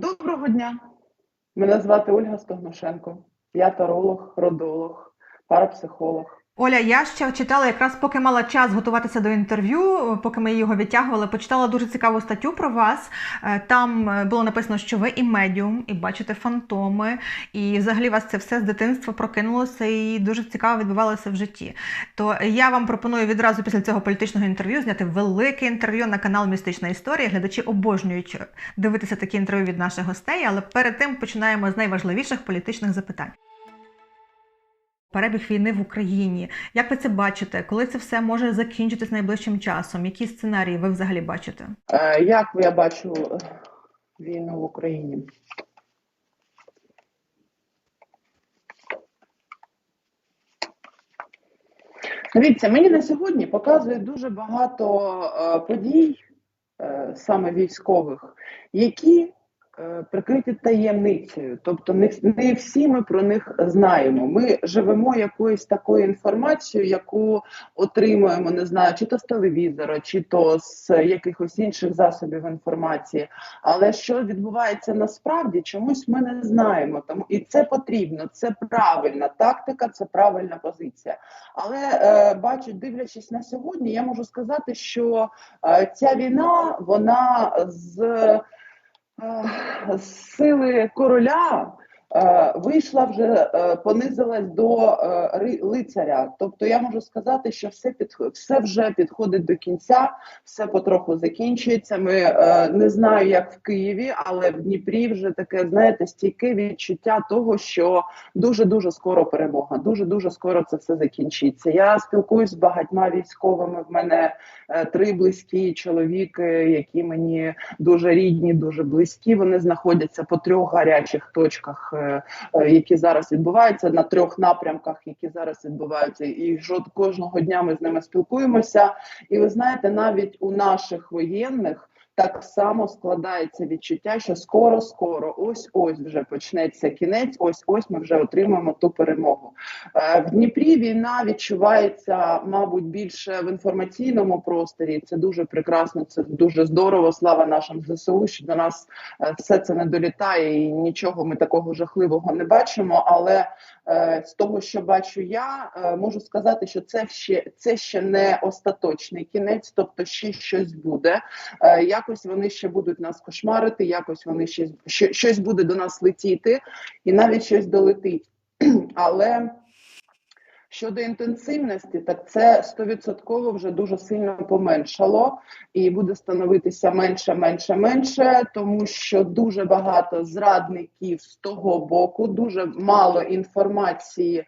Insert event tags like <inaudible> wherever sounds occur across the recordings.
Доброго дня. Мене звати Ольга Стогношенко. Я таролог, родолог, парапсихолог. Оля, я ще читала якраз поки мала час готуватися до інтерв'ю, поки ми його відтягували, почитала дуже цікаву статтю про вас. Е, Там е, було написано, що ви і медіум, і бачите фантоми, і взагалі вас це все з дитинства прокинулося і дуже цікаво відбувалося в житті. То я вам пропоную відразу після цього політичного інтерв'ю зняти велике інтерв'ю на канал Містична історія. Глядачі обожнюють дивитися такі інтерв'ю від наших гостей, але перед тим починаємо з найважливіших політичних запитань. Перебіг війни в Україні. Як ви це бачите? Коли це все може закінчитись найближчим часом? Які сценарії ви взагалі бачите? Е, Як я бачу е, війну в Україні? Дивіться, мені на сьогодні показує дуже багато е, подій, саме військових, які прикриті таємницею. Тобто не, не всі ми про них знаємо. Ми живемо якоюсь такою інформацією, яку отримуємо, не знаю, чи то з телевізора, чи то з якихось інших засобів інформації. Але що відбувається насправді, чомусь ми не знаємо. Тому і це потрібно, це правильна тактика, це правильна позиція. Але е, бачу, дивлячись на сьогодні, я можу сказати, що е, ця війна вона е, з сили короля. Е, Вийшла вже, е, понизилась до е, лицаря. Тобто я можу сказати, що все під все вже підходить до кінця, все потроху закінчується. Ми не знаю, як в Києві, але в Дніпрі вже таке, знаєте, стійке відчуття того, що дуже дуже скоро перемога. Дуже дуже скоро це все закінчиться. Я спілкуюсь з багатьма військовими. В мене три близькі чоловіки, які мені дуже рідні, дуже близькі. Вони знаходяться по трьох гарячих точках, які зараз відбуваються на трьох напрямках, які зараз відбуваються. І жод кожного дня ми з ними спілкуємося. І ви знаєте, навіть у наших воєнних. Так само складається відчуття, що скоро, скоро, ось ось вже почнеться кінець. Ось ось ми вже отримаємо ту перемогу. Е, В Дніпрі війна відчувається, мабуть, більше в інформаційному просторі. Це дуже прекрасно, це дуже здорово. Слава нашим ЗСУ, що до нас е, все це не долітає, і нічого ми такого жахливого не бачимо. Але е, з того, що бачу я, можу сказати, що це ще це ще не остаточний кінець, тобто ще щось буде. Е, Якось вони ще будуть нас кошмарити, якось вони ще щось буде до нас летіти, і навіть щось долетить. <clears throat> Але щодо інтенсивності, так це стовідсотково вже дуже сильно поменшало і буде становитися менше, менше, менше, тому що дуже багато зрадників з того боку, дуже мало інформації, е,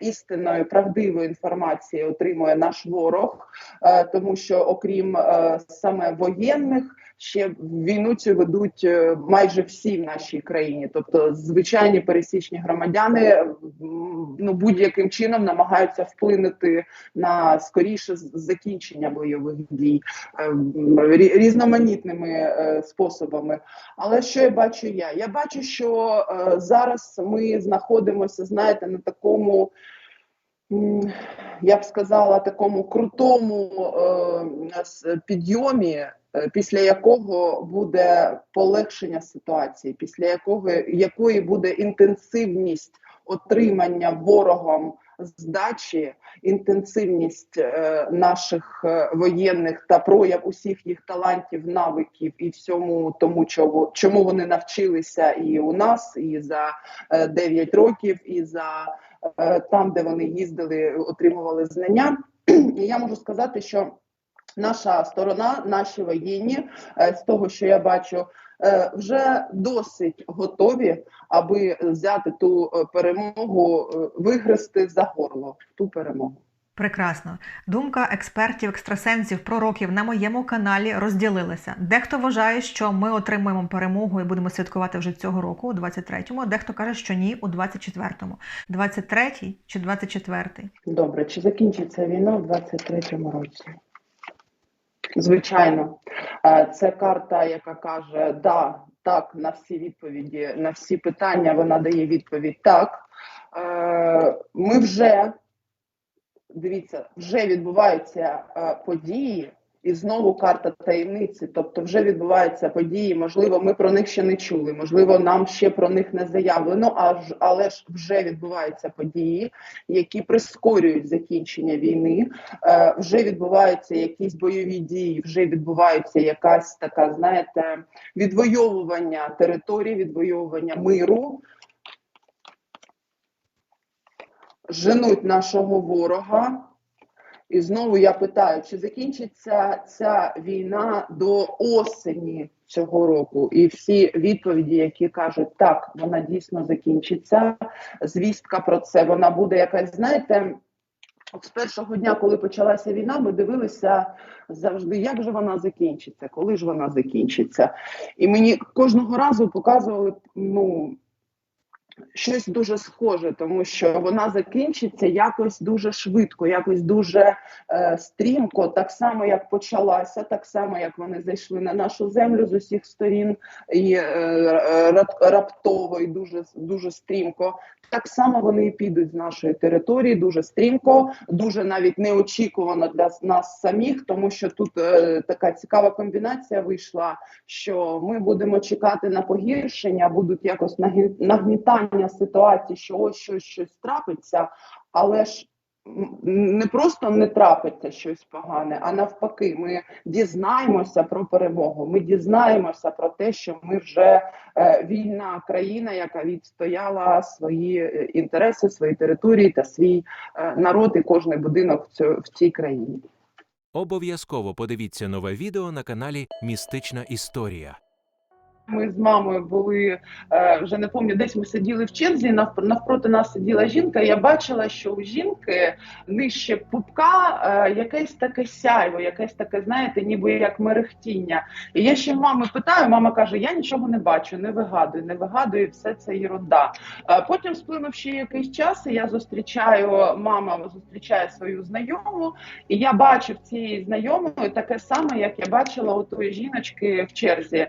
істинної, правдивої інформації отримує наш ворог, е, тому що окрім е, саме воєнних. Ще війну цю ведуть е, майже всі в нашій країні, тобто звичайні пересічні громадяни ну будь-яким чином намагаються вплинути на скоріше закінчення бойових дій е, різноманітними е, способами. Але що я бачу я? Я бачу, що зараз ми знаходимося, знаєте, на такому. Я б сказала, такому крутому е, підйомі, е, після якого буде полегшення ситуації, після якого якої буде інтенсивність отримання ворогом здачі, інтенсивність е, наших е, воєнних та прояв усіх їх талантів, навиків і всьому тому, чому, чому вони навчилися і у нас, і за е, 9 років, і за там, де вони їздили, отримували знання. І я можу сказати, що наша сторона, наші воєнні, е, з того, що я бачу, е, вже досить готові, аби взяти ту е, перемогу, вигризти за горло ту перемогу. Прекрасно. Думка експертів, екстрасенсів, пророків на моєму каналі розділилася. Дехто вважає, що ми отримуємо перемогу і будемо святкувати вже цього року, у 23-му. Дехто каже, що ні, у 24-му. 23-й чи 24-й? Добре, чи закінчиться війна в 23-му році? Звичайно, це карта, яка каже да, так на всі відповіді, на всі питання вона дає відповідь так. Е, Ми вже дивіться, вже відбуваються е, події, І знову карта таємниці, тобто вже відбуваються події. Можливо, ми про них ще не чули, можливо, нам ще про них не заявлено. Аж але ж вже відбуваються події, які прискорюють закінчення війни. Е, вже відбуваються якісь бойові дії, вже відбувається якась така, знаєте, відвоювання території, відвоювання миру. Женуть нашого ворога. І знову я питаю, чи закінчиться ця війна до осені цього року? І всі відповіді, які кажуть, так, вона дійсно закінчиться. Звістка про це вона буде якась, знаєте. От з першого дня, коли почалася війна, ми дивилися завжди, як же вона закінчиться, коли ж вона закінчиться. І мені кожного разу показували ну, щось дуже схоже, тому що вона закінчиться якось дуже швидко, якось дуже е, стрімко, так само як почалася, так само як вони зайшли на нашу землю з усіх сторін, і е, рап- раптово і дуже, дуже стрімко. Так само вони і підуть з нашої території дуже стрімко, дуже навіть неочікувано для нас самих, тому що тут е, така цікава комбінація вийшла, що ми будемо чекати на погіршення, будуть якось нагі- нагнітання ситуації, що ось щось щось трапиться, але ж не просто не трапиться щось погане, а навпаки, ми дізнаємося про перемогу. Ми дізнаємося про те, що ми вже е, вільна країна, яка відстояла свої е, інтереси, свої території та свій е, народ і кожний будинок в, цьо- в цій країні. Обов'язково подивіться нове відео на каналі Містична Історія. Ми з мамою були е, вже не пам'ятаю, десь ми сиділи в черзі. навпр- навпроти нас сиділа жінка. Я бачила, що у жінки нижче пупка е, якесь таке сяйво, якесь таке, знаєте, ніби як мерехтіння. І я ще мами питаю. Мама каже: Я нічого не бачу, не вигадую, не вигадую, все це ерунда. Е, потім сплинув ще якийсь час, і я зустрічаю мама зустрічає свою знайому, і я бачу в цій знайомої таке саме, як я бачила у тої жіночки в черзі.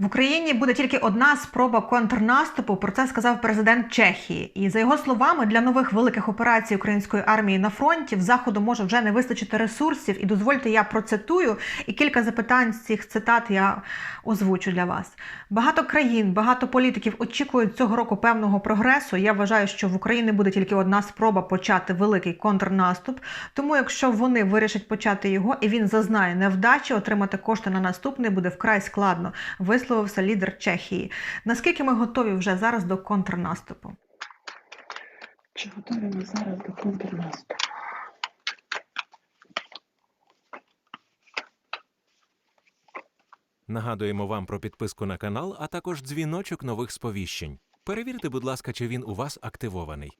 В Україні буде тільки одна спроба контрнаступу. Про це сказав президент Чехії. І за його словами, для нових великих операцій української армії на фронті в заходу може вже не вистачити ресурсів. І дозвольте, я процитую. І кілька запитань з цих цитат я озвучу для вас. Багато країн, багато політиків очікують цього року певного прогресу. Я вважаю, що в Україні буде тільки одна спроба почати великий контрнаступ. Тому, якщо вони вирішать почати його і він зазнає невдачі, отримати кошти на наступний буде вкрай складно висловився лідер Чехії. Наскільки ми готові вже зараз до контрнаступу? Чи готові ми зараз до контрнаступу? Нагадуємо вам про підписку на канал, а також дзвіночок нових сповіщень. Перевірте, будь ласка, чи він у вас активований.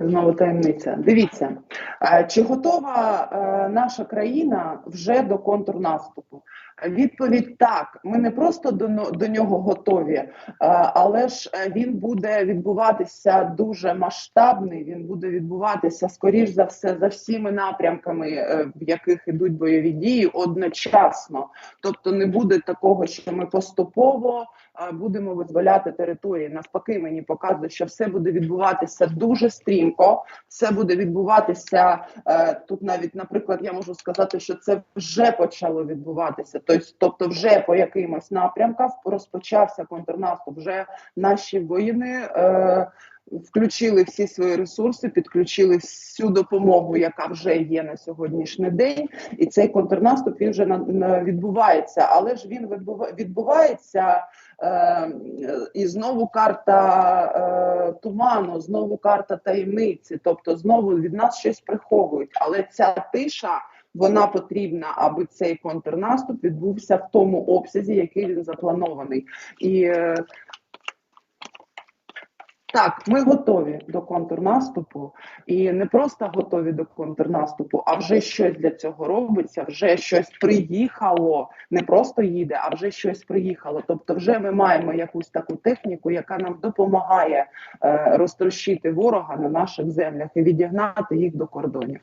Знову таємниця. Дивіться, е, чи готова е, наша країна вже до контрнаступу? Відповідь так. Ми не просто до, до нього готові, е, але ж він буде відбуватися дуже масштабний. Він буде відбуватися скоріш за все за всіми напрямками, в яких ідуть бойові дії одночасно. Тобто не буде такого, що ми поступово будемо визволяти території. Навпаки, мені показує, що все буде відбуватися дуже стрімко. Все буде відбуватися е, тут. Навіть, наприклад, я можу сказати, що це вже почало відбуватися. Тобто, вже по якимось напрямкам розпочався контрнаступ. Вже наші воїни. Е, Включили всі свої ресурси, підключили всю допомогу, яка вже є на сьогоднішній день, і цей контрнаступ він вже на, відбувається. Але ж він відбува- відбувається і знову карта е, туману, знову карта таємниці. Тобто, знову від нас щось приховують. Але ця тиша вона потрібна, аби цей контрнаступ відбувся в тому обсязі, який він запланований. І е, так, ми готові до контрнаступу, і не просто готові до контрнаступу, а вже щось для цього робиться, вже щось приїхало, не просто їде, а вже щось приїхало. Тобто, вже ми маємо якусь таку техніку, яка нам допомагає е, розтрощити ворога на наших землях і відігнати їх до кордонів.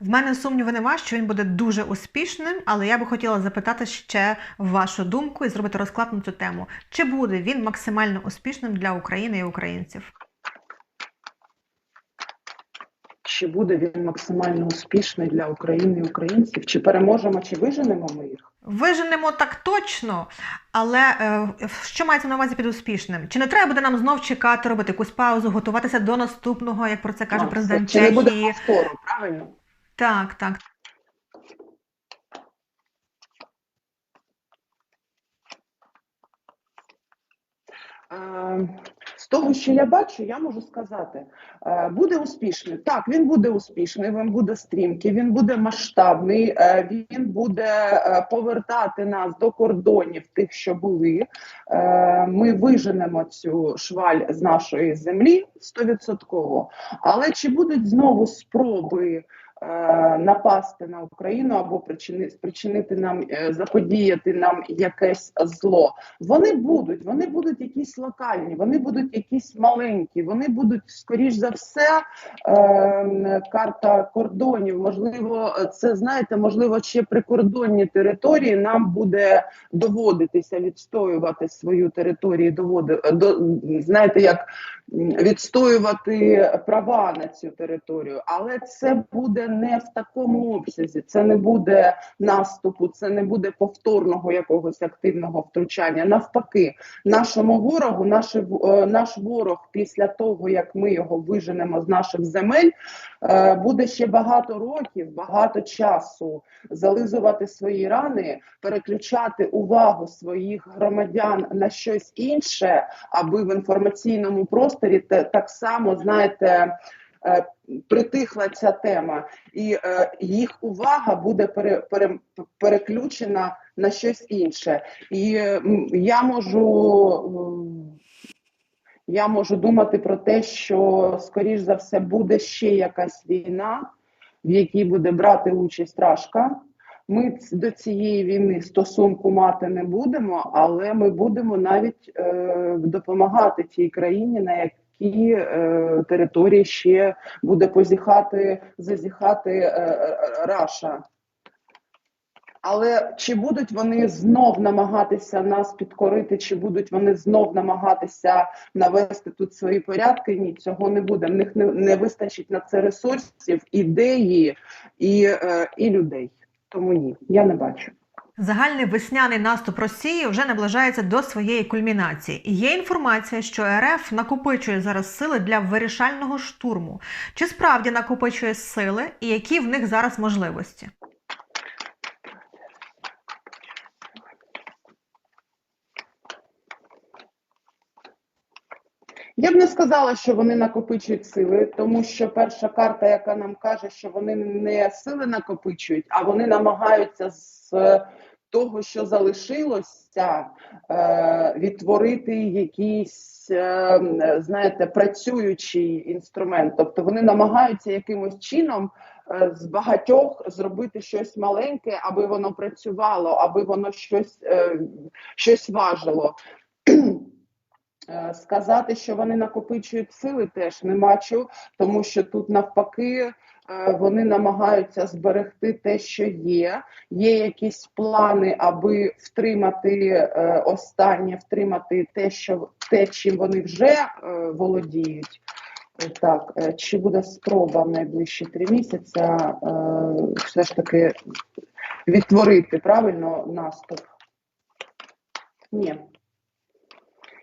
В мене сумніву нема, що він буде дуже успішним, але я би хотіла запитати ще вашу думку і зробити розклад на цю тему. Чи буде він максимально успішним для України і українців? чи буде він максимально успішний для України і українців? Чи переможемо, чи виженемо ми їх? Виженемо так точно, але е, що мається на увазі під успішним? Чи не треба буде нам знов чекати, робити якусь паузу, готуватися до наступного, як про це каже А, президент Чи не буде Чехії? повтору, правильно? Так, так. З того, що я бачу, я можу сказати, е, буде успішний. Так, він буде успішний, він буде стрімкий, він буде масштабний, е, він буде е, повертати нас до кордонів тих, що були. Ми виженемо цю шваль з нашої землі стовідсотково. Але чи будуть знову спроби? Е, Напасти на Україну або причини, спричинити нам е, заподіяти нам якесь зло. Вони будуть, вони будуть якісь локальні, вони будуть якісь маленькі, вони будуть, скоріш за все, е, карта кордонів. Можливо, це знаєте, можливо, ще прикордонні території нам буде доводитися відстоювати свою територію, доводи, до, знаєте, як відстоювати права на цю територію, але це буде не в такому обсязі, це не буде наступу, це не буде повторного якогось активного втручання. Навпаки, нашому ворогу, наші, в- е, наш ворог після того, як ми його виженемо з наших земель, е, буде ще багато років, багато часу зализувати свої рани, переключати увагу своїх громадян на щось інше, аби в інформаційному просторі так само знаєте. Е, Притихла ця тема, і е, їх увага буде пере, пере, переключена на щось інше. І е, я можу. Я можу думати про те, що скоріш за все буде ще якась війна, в якій буде брати участь Рашка. Ми до цієї війни стосунку мати не будемо, але ми будемо навіть е, допомагати тій країні, на якій е, території ще буде позіхати, зазіхати е, е, Раша. Але чи будуть вони знов намагатися нас підкорити, чи будуть вони знов намагатися навести тут свої порядки? Ні, цього не буде. В них не, не вистачить на це ресурсів, ідеї і, е, і людей. Тому ні, я не бачу. Загальний весняний наступ Росії вже наближається до своєї кульмінації. Є інформація, що РФ накопичує зараз сили для вирішального штурму. Чи справді накопичує сили, і які в них зараз можливості? Я б не сказала, що вони накопичують сили, тому що перша карта, яка нам каже, що вони не сили накопичують, а вони намагаються з того, що залишилося, е, відтворити якийсь, е, знаєте, працюючий інструмент. Тобто вони намагаються якимось чином е, з багатьох зробити щось маленьке, аби воно працювало, аби воно щось, е, щось важило. Е, Сказати, що вони накопичують сили, теж не бачу, тому що тут навпаки вони намагаються зберегти те, що є. Є якісь плани, аби втримати е, останнє, втримати те, що те, чим вони вже е, володіють. Е, Так, е, чи буде спроба в найближчі три місяці е, все ж таки відтворити правильно наступ? Ні.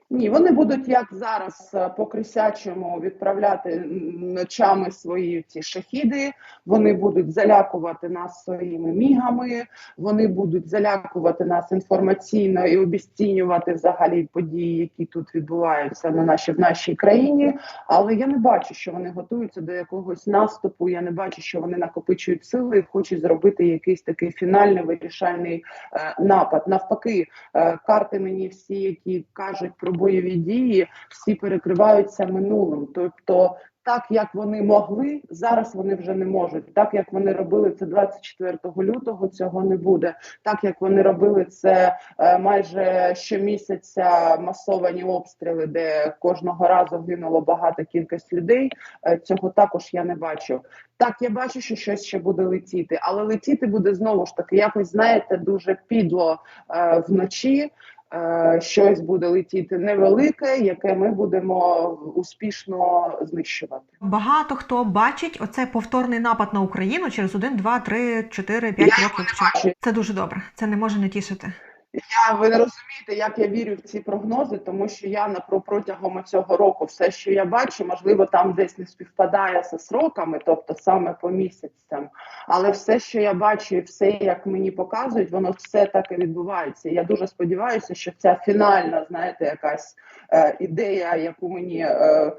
Ні, вони будуть як зараз е, по крисячому відправляти ночами свої ці шахіди. Вони будуть залякувати нас своїми мігами. Вони будуть залякувати нас інформаційно і обіцінювати взагалі події, які тут відбуваються на нашій в нашій країні. Але я не бачу, що вони готуються до якогось наступу. Я не бачу, що вони накопичують сили і хочуть зробити якийсь такий фінальний вирішальний е, напад. Навпаки, е, карти мені всі, які кажуть про бойові дії, всі перекриваються минулим. Тобто, так як вони могли, зараз вони вже не можуть. Так як вони робили це 24 лютого, цього не буде. Так як вони робили це е, майже щомісяця масовані обстріли, де кожного разу гинуло багато кількість людей. е, цього також я не бачу. Так, я бачу, що щось ще буде летіти, але летіти буде знову ж таки, якось знаєте, дуже підло е, вночі. Е, щось буде летіти невелике, яке ми будемо успішно знищувати. Багато хто бачить оцей повторний напад на Україну через 1, 2, 3, 4, 5 Я років. Це дуже добре. Це не може не тішити. Я ви не розумієте, як я вірю в ці прогнози, тому що я на протягом цього року все, що я бачу, можливо, там десь не співпадає зі сроками, тобто саме по місяцям. Але все, що я бачу, і все, як мені показують, воно все так і відбувається. Я дуже сподіваюся, що ця фінальна, знаєте, якась е, ідея, яку мені е,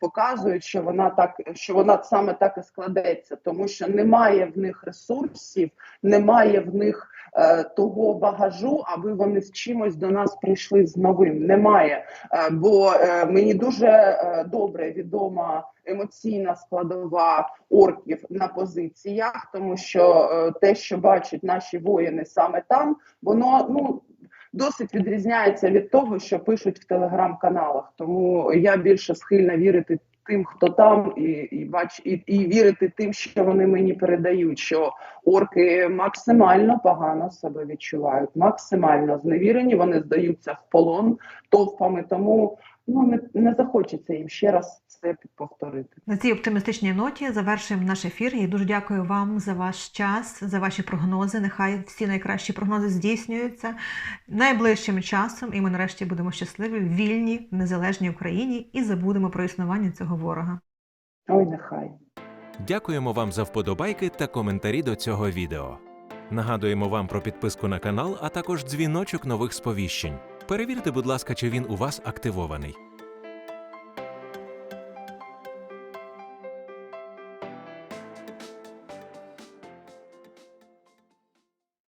показують, що вона так, що вона саме так і складеться, тому що немає в них ресурсів, немає в них е, того багажу, аби вони з чимось до нас прийшли з новим. Немає, Е, бо е, мені дуже добре відома емоційна складова орків на позиціях, тому що те, що бачать наші воїни саме там, воно ну. Досить відрізняється від того, що пишуть в телеграм-каналах. Тому я більше схильна вірити тим, хто там, і, і бач, і, і вірити тим, що вони мені передають. Що орки максимально погано себе відчувають, максимально зневірені. Вони здаються в полон товпами. Тому ну не, не захочеться їм ще раз це повторити. На цій оптимістичній ноті завершуємо наш ефір. Я дуже дякую вам за ваш час, за ваші прогнози. Нехай всі найкращі прогнози здійснюються найближчим часом, і ми нарешті будемо щасливі, в незалежній Україні і забудемо про існування цього ворога. Ой, нехай. Дякуємо вам за вподобайки та коментарі до цього відео. Нагадуємо вам про підписку на канал, а також дзвіночок нових сповіщень. Перевірте, будь ласка, чи він у вас активований.